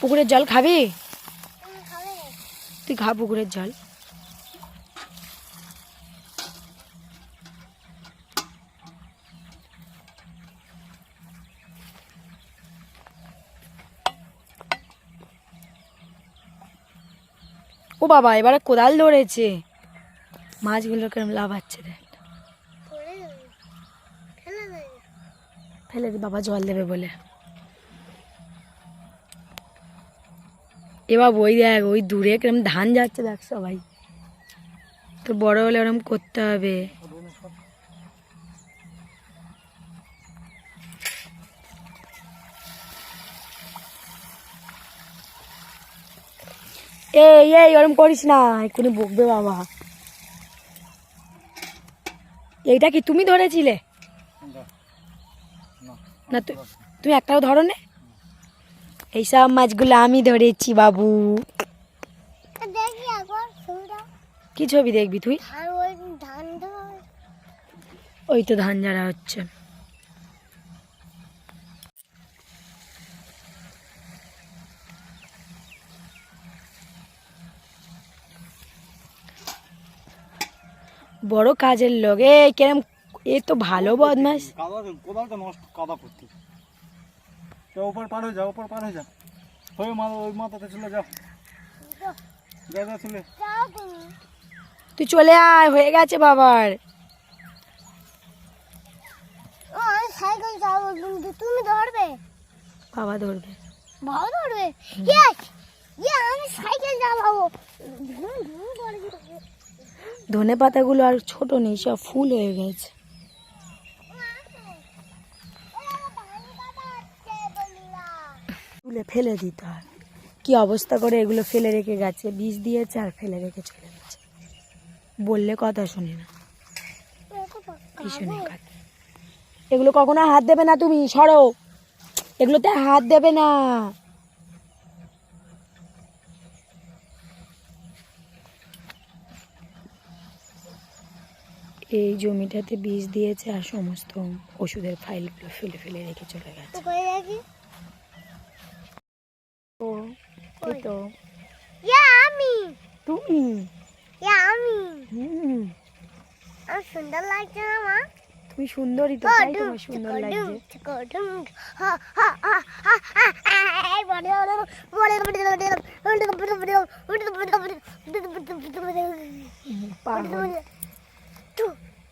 পুকুরের জল খাবি? তুই খা পুকুরের জল। ও বাবা এবারে কোদাল ধরেছে। মাছগুলো কেরম লাভাচ্ছে দেখ। ফেলে দি বাবা জল দেবে বলে। এবার ওই দেখ ওই দূরে কিরম ধান যাচ্ছে দেখ সবাই। তো বড় হলে ওরম করতে হবে। এই এই ওরম করিস না এক্ষুনি বকবে বাবা। এইটা কি তুমি ধরেছিলে? না। তুমি একটাও ধরো নে এইসব মাছগুলো আমি ধরেছি বাবু। কি ছবি দেখবি তুই? ধান ওই ধান দেওয়া ওই তো ধান ঝাড়া হচ্ছে। বড় কাজের লোক এ কেরম এ তো ভালো বদমাস কাদা কোদালটা নষ্ট কাদা করতে। তো ওপর পার হয়ে যা ওপর পার হয়ে যা হয়ে মা ওই মাথাতে চলে যাও। যা যা চলে। তুই চলে আয় হয়ে গেছে বাবার। ও আমি সাইকেল যাব কিন্তু তুমি ধরবে? বাবা ধরবে। ধরবে? ইয়েস ইয়ে আমি সাইকেল চালাবো। ধনে পাতাগুলো আর ছোট নেই সব ফুল হয়ে গেছে ও আছে। ও, ধান কাটা হচ্ছে বন্ধুরা। তুলে ফেলে দিতে হয়। কি অবস্থা করে এগুলো ফেলে রেখে গেছে? বীজ দিয়েছে আর ফেলে রেখে চলে গেছে। বললে কথা শুনে না। ভীষণ এগুলো কখনো হাত দেবে না তুমি সরো। এগুলোতে হাত দেবে না। এই জমিটাতে বীজ দিয়েছে আর সমস্ত ওষুধের ফাইলগুলো ফেলে ফেলে রেখে চলে গেছে। এই তো ইয়া আমি তুমি ইয়া আমি হুম সুন্দর লাগছে না মা তুমি সুন্দরই তো তাই তোমার সুন্দর লাগছে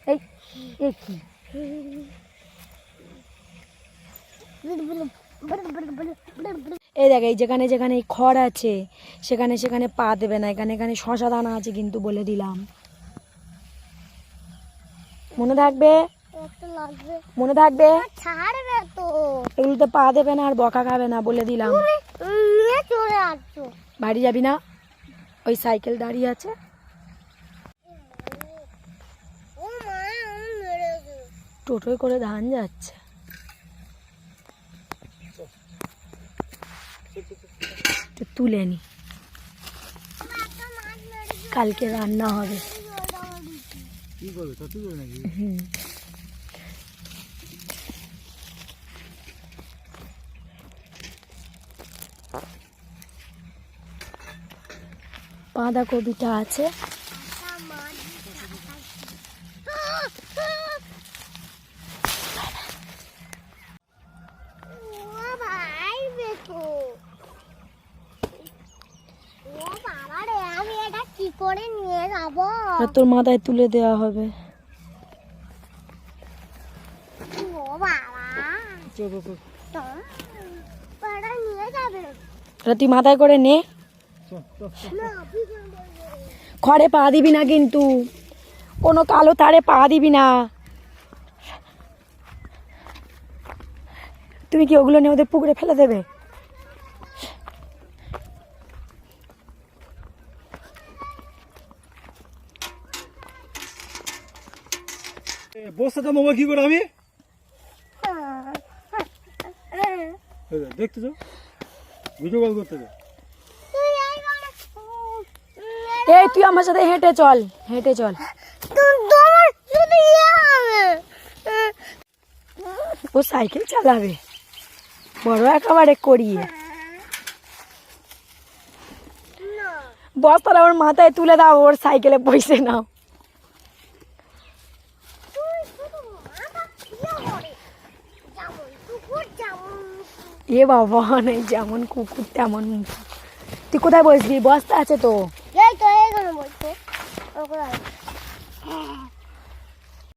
এই কি এই দেখ এই যেখানে যেখানে এই খড় আছে সেখানে সেখানে পা দেবে না এখানে এখানে শশা দানা আছে কিন্তু বলে দিলাম। মনে থাকবে? মনে থাকবে? এগুলোতে পা দেবে না আর বকা খাবে না বলে দিলাম। বাড়ি যাবি না? ওই সাইকেল দাঁড়িয়ে আছে। টোটোয় করে ধান যাচ্ছে। তুলে নি। একটা মাছ মেরেছে কালকে রান্না হবে হুম। বাঁধাকপিটা আছে একটা মাছ ও ভাই দেখো ও বাবা রে আমি এটা কি করে নিয়ে যাব? আর তোর মাথায় তুলে দেওয়া হবে। ও বাবা। নিয়ে যাবে। তুই মাথায় করে নে। খড়ে পা দিবি না কিন্তু। কোনো কালো তারে পা দিবি না। তুমি কি ওগুলো নিয়ে ওদের পুকুরে ফেলে দেবে? বস্তাটা নেব কি করে আমি? এই দেখ, দেখতে তো ভিডিও কল করতে তুই এই তুই আমার সাথে হেঁটে চল হেঁটে চল। ইয়ে ও সাইকেল চালাবে। বড় একেবারে করিয়ে। বস্তাটা ওর মাথায় তুলে দাও ওর সাইকেলে পয়সে নাও তুই শুধু মাথা ইয়ে করে যেমন কুকুর যেমন এ বাবা, নাই যেমন কুকুর, তেমন তুই কোথায় বসবি? বস্তা আছে তো। এই তো এইখানে বসছে